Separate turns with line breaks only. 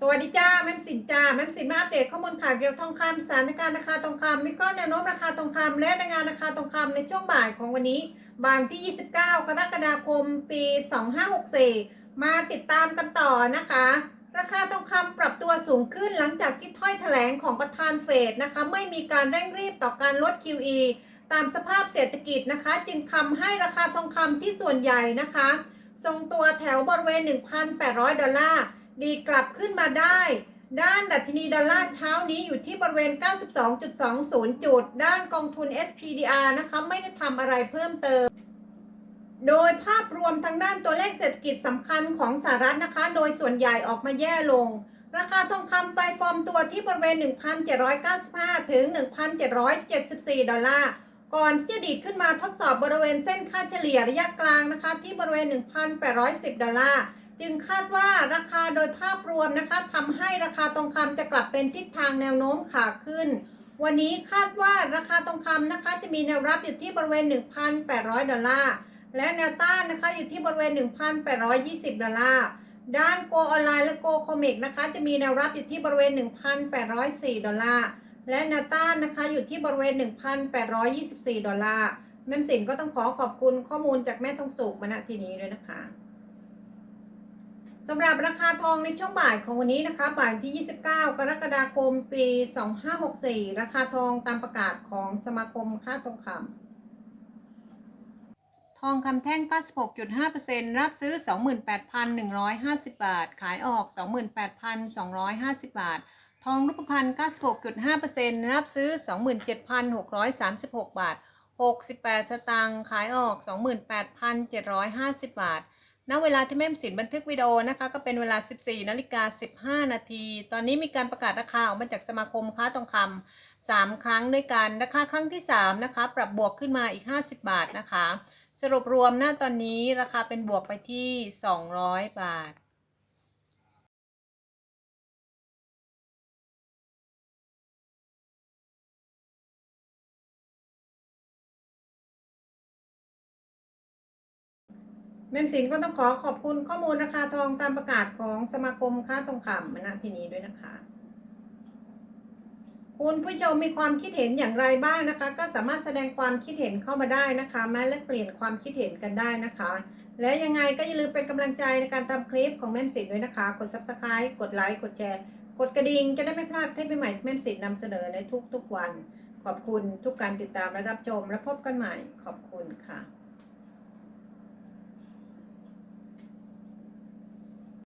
สวัสดีจ้าแม่มสินจ้าแม่มสินมาอัปเดตข้อมูลข่าวเกี่ยวกับทองคำสถานการณ์ราคาทองคำมีก้อนแนวโน้มราคาทองคำและรายงานราคาทองคำในช่วงบ่ายของวันนี้บ่ายที่ 29 กรกฎาคม ปี 2564 มาติดตามกันต่อนะคะ ราคาทองคำปรับตัวสูงขึ้นหลังจากที่ถ้อยแถลงของประธานเฟดนะคะ ไม่มีการเร่งรีบต่อการลด QE ตามสภาพเศรษฐกิจนะคะ จึงทำให้ราคาทองคำที่ส่วนใหญ่นะคะ ทรงตัวแถวบริเวณ 1,800 ดอลลาร์ ดีดกลับขึ้นมาได้ ด้านดัชนีดอลลาร์เช้านี้อยู่ที่บริเวณ 92.20 จุด ด้านกองทุน SPDR นะคะไม่ได้ทำอะไรเพิ่มเติม โดยภาพรวมทางด้านตัวเลขเศรษฐกิจสำคัญของสหรัฐนะคะ โดยส่วนใหญ่ออกมาแย่ลง ราคาทองคำไปฟอร์มตัวที่บริเวณ 1,795 ถึง 1,774 ดอลลาร์ก่อนที่จะดีดขึ้นมาทดสอบบริเวณเส้นค่าเฉลี่ยระยะกลางนะคะ ที่บริเวณ 1,810 ดอลลาร์ จึงคาดว่าราคาโดยภาพรวมนะคะทำให้ราคาทองคำจะกลับเป็นทิศทางแนวโน้มขาขึ้น วันนี้คาดว่าราคาทองคำนะคะจะมีแนวรับอยู่ที่บริเวณ 1,800 ดอลลาร์และแนวต้านนะคะอยู่ที่บริเวณ 1,820 ดอลลาร์ด้านโกออนไลน์และโกคอมิกนะคะจะมีแนวรับอยู่ที่บริเวณ 1,804 ดอลลาร์และแนวต้านนะคะอยู่ที่บริเวณ 1,824 ดอลลาร์แม่มสินก็ต้องขอขอบคุณข้อมูลจากแม่ทองสุกมาณที่นี้ด้วยนะคะ สำหรับราคาทองในช่วงบ่ายของวันนี้นะคะ บ่ายที่ 29 กรกฎาคม ปี 2564 ราคาทองตามประกาศของสมาคมค่าทองคำ ทองคำแท่ง 96.5%รับซื้อ 28,150 บาท ขายออก 28,250 บาท ทองรูปพรรณ96.5%รับซื้อ 27,636 บาท 68 สตางค์ ขายออก 28,750 บาท ณเวลาที่แม่มสินบันทึกวิดีโอนะคะก็เป็นเวลา 14นาฬิกา15 นาที ตอนนี้มีการประกาศราคาออกมาจากสมาคมค้าทองคำ3ครั้งด้วยกัน ราคาครั้งที่ 3 นะคะ ปรับบวกขึ้นมาอีก 50 บาทนะคะ สรุปรวมหน้าตอนนี้ราคาเป็นบวกไปที่ 200 บาท แม่มสินก็ต้องขอขอบคุณข้อมูลราคาทองตามประกาศของสมาคมค้าทองคำณที่นี้ด้วยนะคะ คุณผู้ชมมีความคิดเห็นอย่างไรบ้างนะคะ ก็สามารถแสดงความคิดเห็นเข้ามาได้นะคะแม้และเปลี่ยนความคิดเห็นกันได้นะคะ และยังไงก็อย่าลืมเป็นกำลังใจในการทำคลิปของแม่มสินด้วยนะคะ กด subscribe กดไลค์กดแชร์กดกระดิ่งจะได้ไม่พลาดคลิปใหม่ๆแม่มสินนำเสนอในทุกๆวัน ขอบคุณทุกการติดตามและรับชม และพบกันใหม่ขอบคุณค่ะ